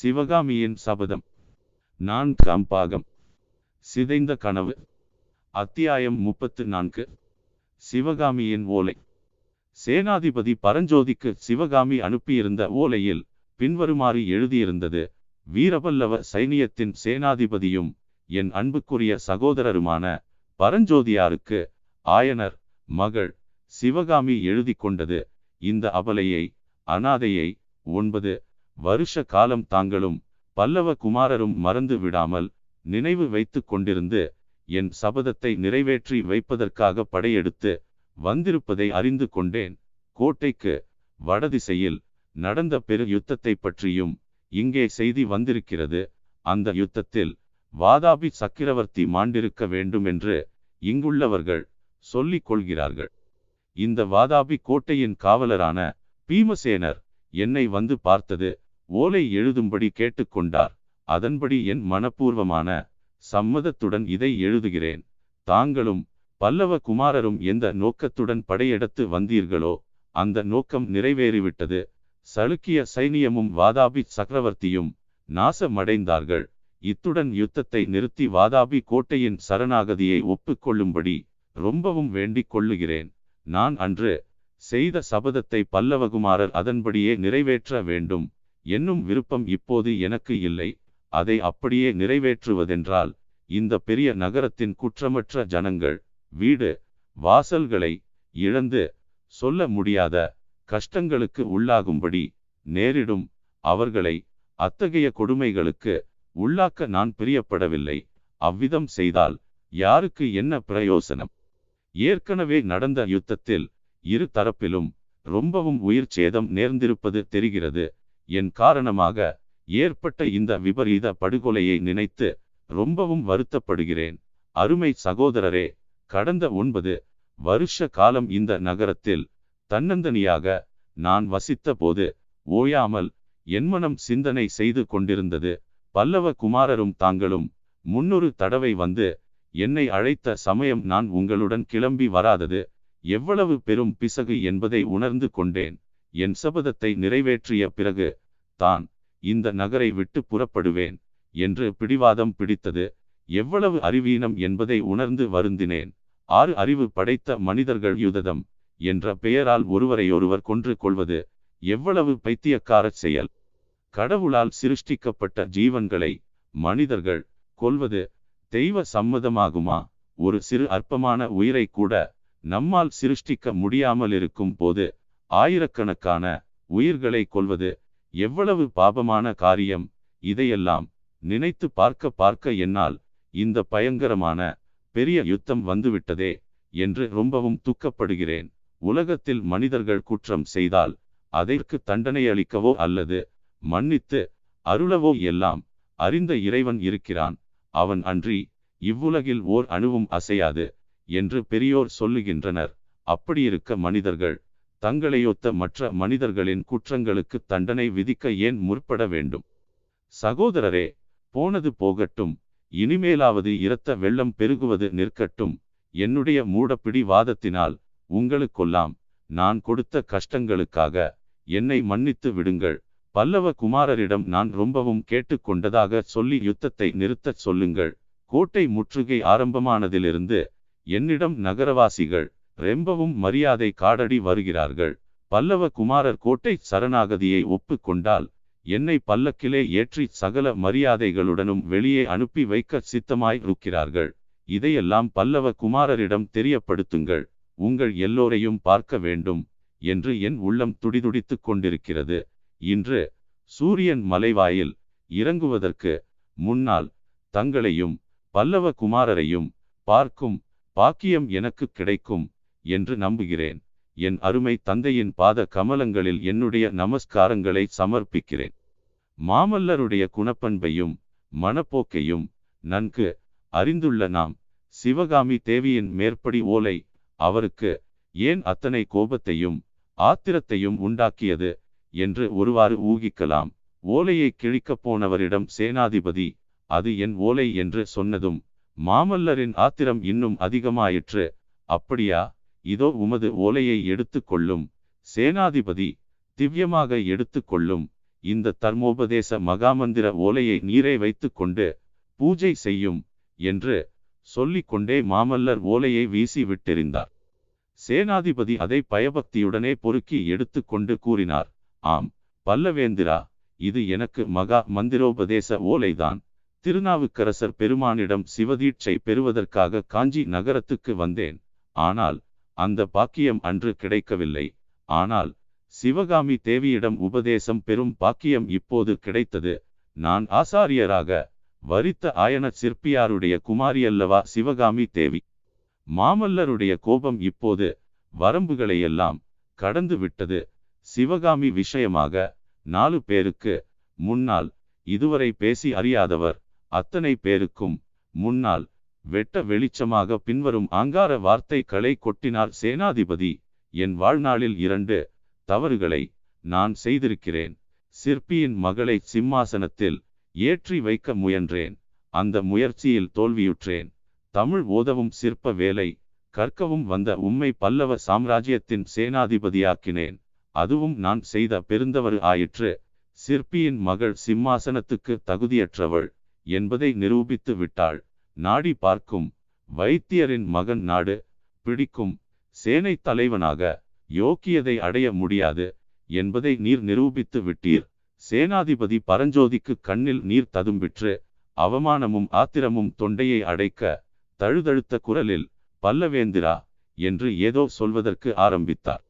சிவகாமியின் சபதம். நான் கம்பாகம். சிதைந்த கனவு. அத்தியாயம் முப்பத்து நான்கு. சிவகாமியின் ஓலை. சேனாதிபதி பரஞ்சோதிக்கு சிவகாமி அனுப்பியிருந்த ஓலையில் பின்வருமாறு எழுதியிருந்தது வீரபல்லவ சைனியத்தின் சேனாதிபதியும் என் அன்புக்குரிய சகோதரருமான பரஞ்சோதியாருக்கு ஆயனர் மகள் சிவகாமி எழுதி கொண்டது. இந்த அபலையை அனாதையை ஒன்பது வருஷ காலம் தாங்களும் பல்லவ குமாரரும் மறந்து விடாமல் நினைவு வைத்து கொண்டிருந்து என் சபதத்தை நிறைவேற்றி வைப்பதற்காக படையெடுத்து வந்திருப்பதை அறிந்து கொண்டேன். கோட்டைக்கு வடதிசையில் நடந்த பெரு யுத்தத்தை பற்றியும் இங்கே செய்தி வந்திருக்கிறது. அந்த யுத்தத்தில் வாதாபி சக்கரவர்த்தி மாண்டிருக்க வேண்டும் என்று இங்குள்ளவர்கள் சொல்லிக் கொள்கிறார்கள். இந்த வாதாபி கோட்டையின் காவலரான பீமசேனர் என்னை வந்து பார்த்தது. ஓலை எழுதும்படி கேட்டுக்கொண்டார். அதன்படி என் மனப்பூர்வமான சம்மதத்துடன் இதை எழுதுகிறேன். தாங்களும் பல்லவ குமாரரும் எந்த நோக்கத்துடன் படையெடுத்து வந்தீர்களோ அந்த நோக்கம் நிறைவேறிவிட்டது. சளுக்கிய சைனியமும் வாதாபி சக்கரவர்த்தியும் நாசமடைந்தார்கள். இத்துடன் யுத்தத்தை நிறுத்தி வாதாபி கோட்டையின் சரணாகதியை ஒப்புக்கொள்ளும்படி ரொம்பவும் வேண்டிக் கொள்ளுகிறேன். நான் அன்று செய்த சபதத்தை பல்லவகுமாரர் அதன்படியே நிறைவேற்ற வேண்டும். என்னும் விருப்பம் இப்போது எனக்கு இல்லை அதை அப்படியே நிறைவேற்றுவதென்றால் இந்த பெரிய நகரத்தின் குற்றமற்ற ஜனங்கள் வீடு வாசல்களை இழந்து சொல்ல முடியாத கஷ்டங்களுக்கு உள்ளாகும்படி நேரிடும் அவர்களை அத்தகைய கொடுமைகளுக்கு உள்ளாக்க நான் பிரியப்படவில்லை. அவ்விதம் செய்தால் யாருக்கு என்ன பிரயோசனம்? ஏற்கனவே நடந்த யுத்தத்தில் இரு தரப்பிலும் ரொம்பவும் உயிர் சேதம் நேர்ந்திருப்பது தெரிகிறது. என் காரணமாக ஏற்பட்ட இந்த விபரீத படுகொலையை நினைத்து ரொம்பவும் வருத்தப்படுகிறேன். அருமை சகோதரரே கடந்த ஒன்பது வருஷ காலம் இந்த நகரத்தில் தன்னந்தனியாக நான் வசித்த போது ஓயாமல் என்மனம் சிந்தனை செய்து கொண்டிருந்தது. பல்லவ குமாரரும் தாங்களும் முன்னொரு தடவை வந்து என்னை அழைத்த சமயம் நான் உங்களுடன் கிளம்பி வராதது. எவ்வளவு பெரும் பிசகு என்பதை உணர்ந்து கொண்டேன். என் சபதத்தை நிறைவேற்றிய பிறகு தான் இந்த நகரை விட்டு புறப்படுவேன் என்று பிடிவாதம் பிடித்தது. எவ்வளவு அறிவீனம் என்பதை உணர்ந்து வருந்தினேன். ஆறு அறிவு படைத்த மனிதர்கள் யுததம் என்ற பெயரால் ஒருவரையொருவர் கொன்று கொள்வது எவ்வளவு பைத்தியக்கார செயல். கடவுளால் சிருஷ்டிக்கப்பட்ட ஜீவன்களை மனிதர்கள் கொல்வது தெய்வ சம்மதமாகுமா? ஒரு சிறு அற்பமான உயிரை கூட நம்மால் சிருஷ்டிக்க முடியாமல் இருக்கும் போது ஆயிரக்கணக்கான உயிர்களை கொல்வது எவ்வளவு பாபமான காரியம் இதையெல்லாம் நினைத்து பார்க்க பார்க்க என்னால் இந்த பயங்கரமான பெரிய யுத்தம் வந்துவிட்டதே என்று ரொம்பவும் துக்கப்படுகிறேன். உலகத்தில் மனிதர்கள் குற்றம் செய்தால் அதற்கு தண்டனை அளிக்கவோ அல்லது மன்னித்து அருளவோ எல்லாம் அறிந்த இறைவன் இருக்கிறான். அவன் அன்றி இவ்வுலகில் ஓர் அணுவும் அசையாது என்று பெரியோர் சொல்லுகின்றனர். அப்படியிருக்க மனிதர்கள் தங்களையொத்த மற்ற மனிதர்களின் குற்றங்களுக்கு தண்டனை விதிக்க ஏன் முற்பட வேண்டும்? சகோதரரே போனது போகட்டும் இனிமேலாவது இரத்த வெள்ளம் பெருகுவது நிற்கட்டும் என்னுடைய மூடப்பிடி வாதத்தினால் உங்களுக்கொல்லாம் நான் கொடுத்த கஷ்டங்களுக்காக என்னை மன்னித்து விடுங்கள். பல்லவ குமாரரிடம் நான் ரொம்பவும் கேட்டுக்கொண்டதாக சொல்லி யுத்தத்தை நிறுத்தச் சொல்லுங்கள். கோட்டை முற்றுகை ஆரம்பமானதிலிருந்து என்னிடம் நகரவாசிகள் ரெம்பவும் மரியாதை காடடி வருகிறார்கள். பல்லவ குமாரர் கோட்டை சரணாகதியை ஒப்புக்கொண்டால் என்னை பல்லக்கிலே ஏற்றி சகல மரியாதைகளுடனும் வெளியே அனுப்பி வைக்க சித்தமாய் இருக்கிறார்கள். இதையெல்லாம் பல்லவ குமாரரிடம் தெரியப்படுத்துங்கள். உங்கள் எல்லோரையும் பார்க்க வேண்டும் என்று என் உள்ளம் துடிதுடித்துக் கொண்டிருக்கிறது. இன்று சூரியன் மலைவாயில் இறங்குவதற்கு முன்னால் தங்களையும் பல்லவ குமாரரையும் பார்க்கும் பாக்கியம் எனக்கு கிடைக்கும். என்று நம்புகிறேன். என் அருமை தந்தையின் பாத கமலங்களில் என்னுடைய நமஸ்காரங்களை சமர்ப்பிக்கிறேன். மாமல்லருடைய குணப்பண்பையும் மனப்போக்கையும் நன்கு அறிந்துள்ள நாம் சிவகாமி தேவியின் மேற்படி ஓலை அவருக்கு ஏன் அத்தனை கோபத்தையும் ஆத்திரத்தையும் உண்டாக்கியது என்று ஒருவாறு ஊகிக்கலாம். ஓலையை கிழிக்கப் போனவரிடம் சேனாதிபதி அது என் ஓலை என்று சொன்னதும் மாமல்லரின் ஆத்திரம் இன்னும் அதிகமாயிற்று. அப்படியா? இதோ உமது ஓலையை எடுத்துக்கொள்ளும். சேனாதிபதி திவ்யமாக எடுத்துக்கொள்ளும். இந்த தர்மோபதேச மகாமந்திர ஓலையை நீரை வைத்துக்கொண்டு பூஜை செய்யும் என்று சொல்லிக்கொண்டே மாமல்லர் ஓலையை வீசி விட்டெறிந்தார். சேனாதிபதி அதை பயபக்தியுடனே பொறுக்கி எடுத்துக்கொண்டு கூறினார் ஆம் பல்லவேந்திரா இது எனக்கு மகா மந்திரோபதேச ஓலைதான். திருநாவுக்கரசர் பெருமானிடம் சிவதீட்சை பெறுவதற்காக காஞ்சி நகரத்துக்கு வந்தேன். ஆனால் அந்த பாக்கியம் அன்று கிடைக்கவில்லை. ஆனால் சிவகாமி தேவியிடம் உபதேசம் பெறும் பாக்கியம் இப்போது கிடைத்தது. நான் ஆசாரியராக வரித்த ஆயன சிற்பியாருடைய குமாரியல்லவா சிவகாமி தேவி. மாமல்லருடைய கோபம் இப்போது வரம்புகளையெல்லாம் கடந்து விட்டது. சிவகாமி விஷயமாக நாலு பேருக்கு முன்னால் இதுவரை பேசி அறியாதவர் அத்தனை பேருக்கும் முன்னால் வெட்ட வெளிச்சமாக பின்வரும் ஆங்கார வார்த்தைகளை கொட்டினார் சேனாதிபதி என் வாழ்நாளில் இரண்டு தவறுகளை நான் செய்திருக்கிறேன். சிற்பியின் மகளை சிம்மாசனத்தில் ஏற்றி வைக்க முயன்றேன். அந்த முயற்சியில் தோல்வியுற்றேன். தமிழ் ஓதவும் சிற்ப வேலை கற்கவும் வந்த உம்மை பல்லவ சாம்ராஜ்யத்தின் சேனாதிபதியாக்கினேன். அதுவும் நான் செய்த பெருந்தவறு ஆயிற்று. சிற்பியின் மகள் சிம்மாசனத்துக்கு தகுதியற்றவள் என்பதை நிரூபித்து விட்டாள். நாடி பார்க்கும் வைத்தியரின் மகன் நாடு பிடிக்கும் சேனை தலைவனாக யோக்கியதை அடைய முடியாது என்பதை நீர் நிரூபித்து விட்டீர். சேனாதிபதி பரஞ்சோதிக்கு கண்ணில் நீர் ததும்பிற்று அவமானமும் ஆத்திரமும் தொண்டையை அடைக்க தழுதழுத்த குரலில் பல்லவேந்திரா என்று ஏதோ சொல்வதற்கு ஆரம்பித்தார்.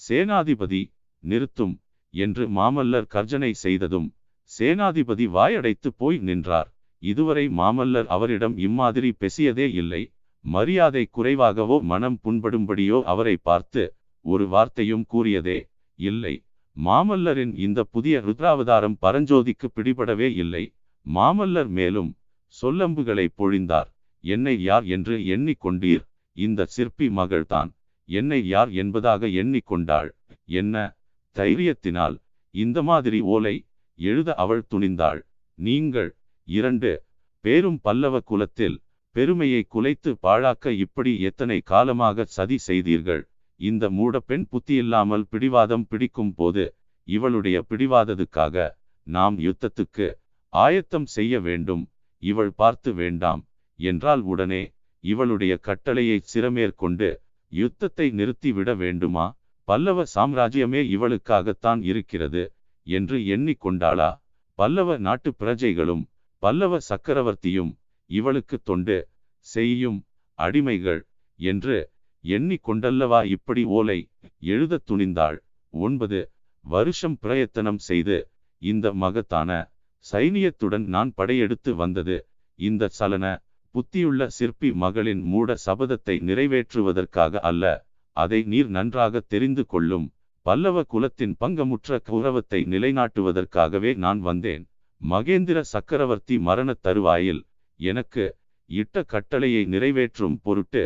சேனாதிபதி நிறுத்தும் என்று மாமல்லர் கர்ஜனை செய்ததும் சேனாதிபதி வாயடைத்து போய் நின்றார். இதுவரை மாமல்லர் அவரிடம் இம்மாதிரி பேசியதே இல்லை. மரியாதை குறைவாகவோ மனம் புண்படும்படியோ அவரை பார்த்து ஒரு வார்த்தையும் கூறியதே இல்லை. மாமல்லரின் இந்த புதிய ருத்ராவதாரம் பரஞ்சோதிக்கு பிடிபடவே இல்லை. மாமல்லர் மேலும் சொல்லம்புகளை பொழிந்தார். என்னை யார் என்று எண்ணிக்கொண்டீர்? இந்த சிற்பி மகள்தான். என்னை யார் என்பதாக எண்ணிக்கொண்டாள்? என்ன தைரியத்தினால் இந்த மாதிரி ஓலை எழுத அவள் துணிந்தாள். நீங்கள் இரண்டு பேரும் பல்லவ குலத்தில் பெருமையை குலைத்து பாழாக்க இப்படி எத்தனை காலமாக சதி செய்தீர்கள்? இந்த மூட பெண் புத்தியில்லாமல் பிடிவாதம் பிடிக்கும் போது இவளுடைய பிடிவாதத்துக்காக நாம் யுத்தத்துக்கு ஆயத்தம் செய்ய வேண்டும் இவள் பார்த்து வேண்டாம் என்றால் உடனே இவளுடைய கட்டளையை சிறமேற்கொண்டு யுத்தத்தை நிறுத்திவிட வேண்டுமா? பல்லவ சாம்ராஜ்யமே இவளுக்காகத்தான் இருக்கிறது என்று எண்ணிக்கொண்டாளா? பல்லவ நாட்டு பிரஜைகளும் பல்லவ சக்கரவர்த்தியும் இவளுக்கு தொண்டு செய்யும் அடிமைகள் என்று எண்ணிக்கொண்டல்லவா இப்படி ஓலை எழுதத் துணிந்தாள். ஒன்பது வருஷம் பிரயத்தனம் செய்து இந்த மகத்தான சைனியத்துடன் நான் படையெடுத்து வந்தது. இந்த சலன புத்தியுள்ள சிற்பி மகளின் மூட சபதத்தை நிறைவேற்றுவதற்காக அல்ல அதை நீர் நன்றாக தெரிந்து கொள்ளும் பல்லவ குலத்தின் பங்கமுற்ற கௌரவத்தை நிலைநாட்டுவதற்காகவே நான் வந்தேன். மகேந்திர சக்கரவர்த்தி மரணத் தருவாயில் எனக்கு இட்ட கட்டளையை நிறைவேற்றும் பொருட்டு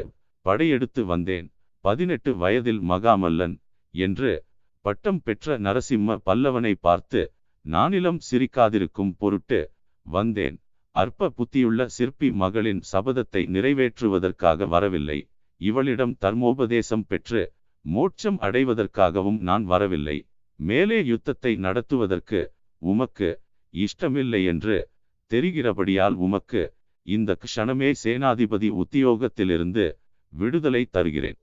படையெடுத்து வந்தேன். பதினெட்டு வயதில் மகாமல்லன் என்று பட்டம் பெற்ற நரசிம்ம பல்லவனை பார்த்து நானிலம் சிரிக்காதிருக்கும் பொருட்டு வந்தேன். அற்ப புத்தியுள்ள சிற்பி மகளின் சபதத்தை நிறைவேற்றுவதற்காக வரவில்லை. இவளிடம் தர்மோபதேசம் பெற்று மோட்சம் அடைவதற்காகவும் நான் வரவில்லை. மேலே யுத்தத்தை நடத்துவதற்கு உமக்கு இஷ்டமில்லை என்று தெரிகிறபடியால் உமக்கு இந்த க்ஷணமே சேனாதிபதி உத்தியோகத்திலிருந்து விடுதலை தருகிறேன்.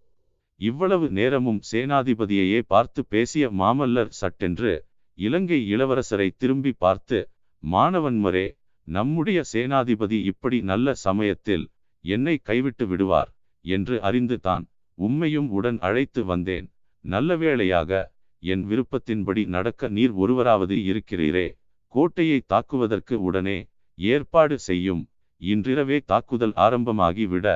இவ்வளவு நேரமும் சேனாதிபதியையே பார்த்து பேசிய மாமல்லர் சட்டென்று இலங்கை இளவரசரை திரும்பி பார்த்து மாணவன்மரே நம்முடைய சேனாதிபதி இப்படி நல்ல சமயத்தில் என்னை கைவிட்டு விடுவார் என்று அறிந்து தான் உம்மையும் உடன் அழைத்து வந்தேன். நல்ல வேளையாக என் விருப்பத்தின்படி நடக்க நீர் ஒருவராவது இருக்கிறீரே கோட்டையை தாக்குவதற்கு உடனே ஏற்பாடு செய்யும் இன்றிரவே தாக்குதல் ஆரம்பமாகிவிட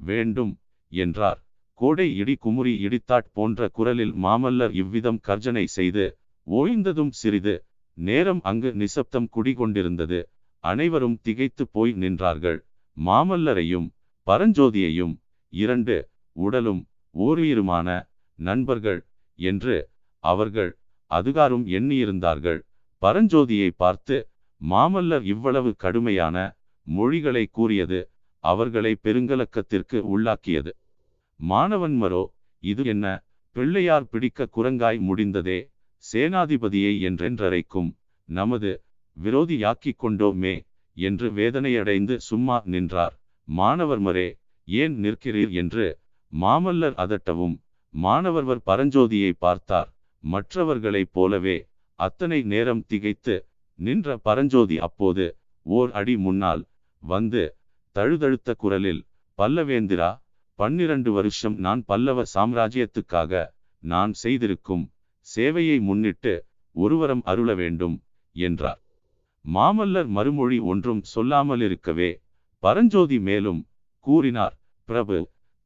வேண்டும் என்றார். கோடை இடி குமுறி இடித்தாட் போன்ற குரலில் மாமல்லர் இவ்விதம் கர்ஜனை செய்து ஓய்ந்ததும் சிறிது நேரம் அங்கு நிசப்தம் குடிகொண்டிருந்தது அனைவரும் திகைத்து போய் நின்றார்கள். மாமல்லரையும் பரஞ்சோதியையும் இரண்டு உடலும் ஓருயிருமான நண்பர்கள் என்று அவர்கள் அதுகாரும் எண்ணியிருந்தார்கள். பரஞ்சோதியை பார்த்து மாமல்லர் இவ்வளவு கடுமையான மொழிகளை கூறியது அவர்களை பெருங்கலக்கத்திற்கு உள்ளாக்கியது. மாணவன்மரோ இது என்ன? பிள்ளையார் பிடிக்க குரங்காய் முடிந்ததே சேனாதிபதியை என்றென்றரைக்கும் நமது விரோதியாக்கிக் கொண்டோமே என்று வேதனையடைந்து சும்மா நின்றார். மாணவர்மரே ஏன் நிற்கிறீர்? என்று மாமல்லர் அதட்டவும் மாணவர்வர் பரஞ்சோதியை பார்த்தார் மற்றவர்களைப் போலவே அத்தனை நேரம் திகைத்து நின்ற பரஞ்சோதி அப்போது ஓர் அடி முன்னால் வந்து தழுதழுத்த குரலில் பல்லவேந்திரா பன்னிரண்டு வருஷம் நான் பல்லவ சாம்ராஜ்யத்துக்காக நான் செய்திருக்கும் சேவையை முன்னிட்டு ஒருவரம் அருள வேண்டும் என்றார். மாமல்லர் மறுமொழி ஒன்றும் சொல்லாமலிருக்கவே பரஞ்சோதி மேலும் கூறினார் பிரபு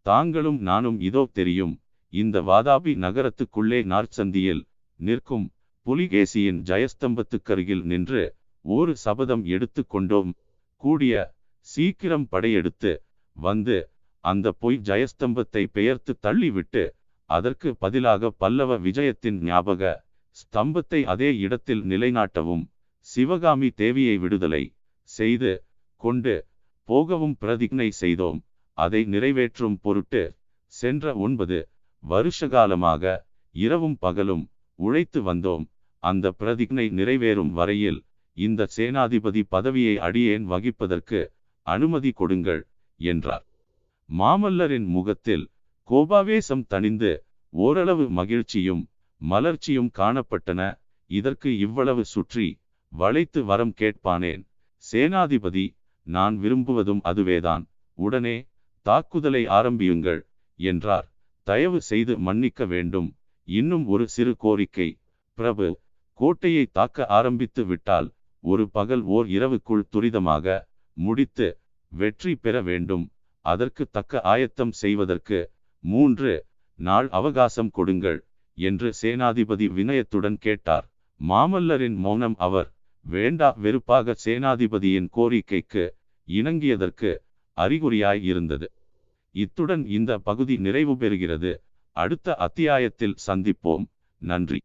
தாங்களும் நானும் இதோ தெரியும் இந்த வாதாபி நகரத்துக்குள்ளே நார்ச்சந்தியில் நிற்கும் புலிகேசியின் ஜயஸ்தம்பத்துக்கருகில் நின்று ஒரு சபதம் எடுத்து கொண்டோம். கூடிய சீக்கிரம் படையெடுத்து வந்து அந்த பொய் ஜயஸ்தம்பத்தை பெயர்த்து தள்ளிவிட்டு அதற்கு பதிலாக பல்லவ விஜயத்தின் ஞாபக ஸ்தம்பத்தை அதே இடத்தில் நிலைநாட்டவும் சிவகாமி தேவியை விடுதலை செய்து கொண்டு போகவும் பிரதிஜை செய்தோம். அதை நிறைவேற்றும் பொருட்டு சென்ற ஒன்பது வருஷகாலமாக இரவும் பகலும் உழைத்து வந்தோம். அந்த பிரதிக்னை நிறைவேறும் வரையில் இந்த சேனாதிபதி பதவியை அடியேன் வகிப்பதற்கு அனுமதி கொடுங்கள் என்றார். மாமல்லரின் முகத்தில் கோபாவேசம் தணிந்து ஓரளவு மகிழ்ச்சியும் மலர்ச்சியும் காணப்பட்டன. இதற்கு இவ்வளவு சுற்றி வளைத்து வரம் கேட்பானேன். சேனாதிபதி நான் விரும்புவதும் அதுவேதான். உடனே தாக்குதலை ஆரம்பியுங்கள் என்றார். தயவு செய்து மன்னிக்க வேண்டும். இன்னும் ஒரு சிறு கோரிக்கை. பிரபு கோட்டையை தாக்க ஆரம்பித்து விட்டால் ஒரு பகல் ஓர் இரவுக்குள் துரிதமாக முடித்து வெற்றி பெற வேண்டும். அதற்கு தக்க ஆயத்தம் செய்வதற்கு மூன்று நாள் அவகாசம் கொடுங்கள் என்று சேனாதிபதி வினயத்துடன் கேட்டார். மாமல்லரின் மௌனம் அவர் வேண்டா வெறுப்பாக சேனாதிபதியின் கோரிக்கைக்கு இணங்கியதற்கு அறிகுறியாய் இருந்தது. இத்துடன் இந்த பகுதி நிறைவு பெறுகிறது. அடுத்த அத்தியாயத்தில் சந்திப்போம். நன்றி.